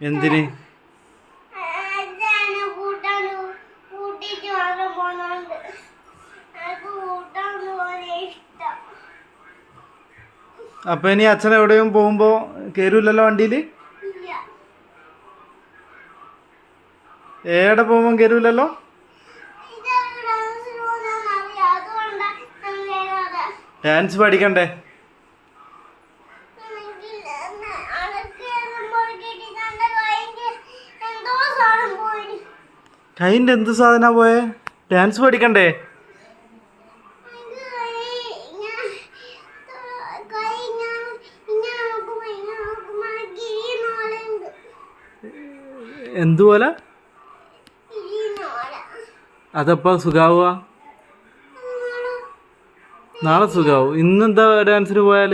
എന്തിനാ? അപ്പൊ ഇനി അച്ഛൻ എവിടെയും പോകുമ്പോ കേറൂലല്ലോ വണ്ടിയിൽ ഇല്ല ഏടെ പോകുമ്പോ കേറൂലല്ലോ ഇതൊരു ഡാൻസിന് പോകുന്നതെന്ന് അറിയാം. അതുകൊണ്ടാ ഞാൻ കേറാതെ. ഡാൻസ് പഠിക്കണ്ടേ എനിക്ക് ഇന്ന് അതൊക്കെ കേറുമ്പോൾ കിട്ടി. തന്റെ പോകുമ്പോൾ എന്തോ ഡാൻസ് പഠിക്കണ്ടേ? കൈന്റെ എന്ത് സാധന പോയെ? ഡാൻസ് പഠിക്കണ്ടേ? എനിക്ക് കൈ ഇങ്ങനെ, ആ, കൈ ഇങ്ങനെ ഇങ്ങനെ നോക്കുമ്പോ ഇങ്ങനെ നോക്കുമ്പോ കിഴിയുന്ന പോലെ ഉണ്ട്. എന്തുപോലെ കിഴിയുന്ന പോലെ. അതപ്പോ സുഖാവുക നാളെ സുഖാവും. ഇന്നെന്താ ഡാൻസിന് ഇന്ന് എന്താ രാത്രി പോയാൽ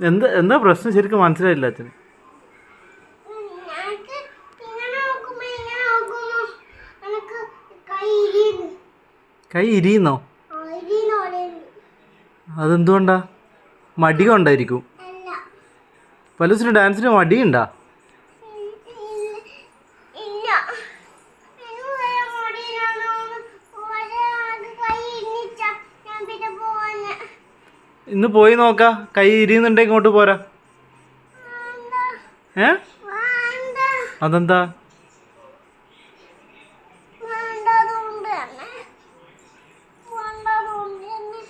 എന്ത് എന്താ പ്രശ്നം? ശരിക്കും മനസ്സിലായില്ല അച്ഛന്. കൈ ഇരിയുന്നു. അതെന്തുകൊണ്ടാ? മടി കൊണ്ടായിരിക്കും. ദിവസവും ഡാൻസിന് മടിയുണ്ടാ? ഇന്ന് പോയി നോക്ക. കൈ ഇരിയുന്നുണ്ടെങ്കിൽ ഇങ്ങോട്ട് പോരാ. ഏ? അതെന്താ? വേണ്ടതുകൊണ്ട് തന്നെ. വേണ്ടതുകൊണ്ട് തന്നെ.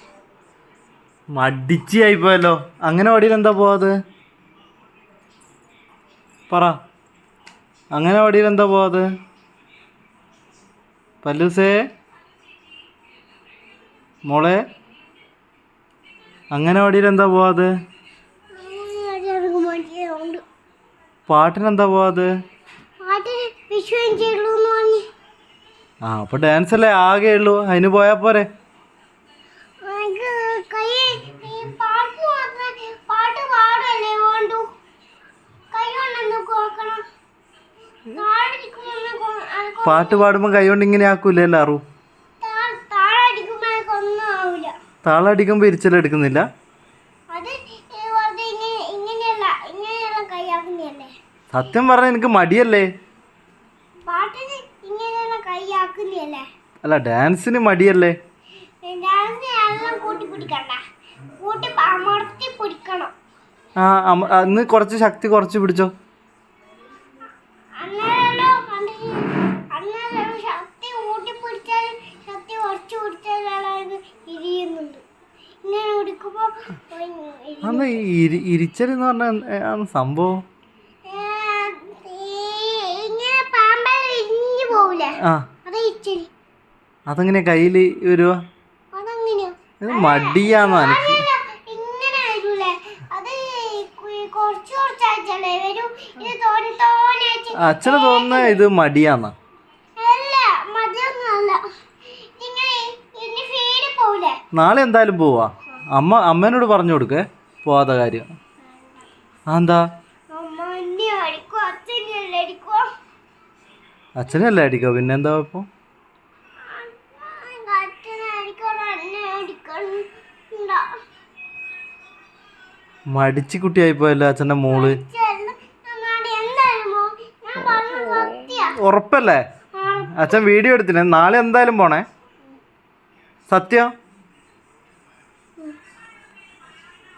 മടിച്ചി ആയിപ്പോയല്ലോ. അങ്ങനെ വടിയിൽ എന്താ പോവാത് പറ. അങ്ങനെ വടിയിൽ എന്താ പോവാത്? പല്ലൂസേ. മോളെ. അങ്ങനെ വടിയിൽ എന്താ പോവാത്? പാട്ടിനെന്താ പോവാത്? ആ അപ്പൊ ഡാൻസ് അല്ലേ ആകെ ഉള്ളൂ. അതിന് പോയാ പോരെ എനിക്ക് കൈ ഈ പാട്ട് മാത്രം പാട്ട് പാടല്ലേ വേണ്ടു കൈ കൊണ്ടൊന്ന് കോക്കണം താഴടിക്കുമ്പോ പാട്ട് പാടുമ്പോൾ കൈ കൊണ്ട് ഇങ്ങനെ ആക്കൂലേ എല്ലാറു താളടിക്കുമ്പോ താളടിക്കുമ്പോൾ ഇരിച്ചലെടുക്കുന്നില്ല സത്യം പറഞ്ഞ എനിക്ക് മടിയല്ലേ? അല്ല ഡാൻസിന് മടിയല്ലേ? ആ അന്ന് കുറച്ച് ശക്തി കുറച്ച് പിടിച്ചോ? അന്ന് ഇരിച്ചെന്ന് ഇരിച്ചൽ എന്ന് പറഞ്ഞാൽ സംഭവം? ആ. അതെങ്ങനെ കയ്യിൽ വരുവാ? ഇത് മടിയാന്നോ എനിക്ക് അച്ഛന് തോന്നുന്ന ഇത് മടിയാന്നാ. നാളെ എന്തായാലും പോവാ. അമ്മ അമ്മേനോട് പറഞ്ഞു കൊടുക്കേ പോവാത്ത കാര്യം. എന്താ അച്ഛനല്ലേ അടിക്കോ? പിന്നെന്താ ഇപ്പം? അച്ഛനെ കുട്ടിയായി പോയല്ലോ മടിച്ചു അച്ഛന്റെ മോൾ. ഉറപ്പല്ലേ? അച്ഛൻ വീഡിയോ എടുത്തിനെ നാളെ എന്തായാലും പോണേ? സത്യം?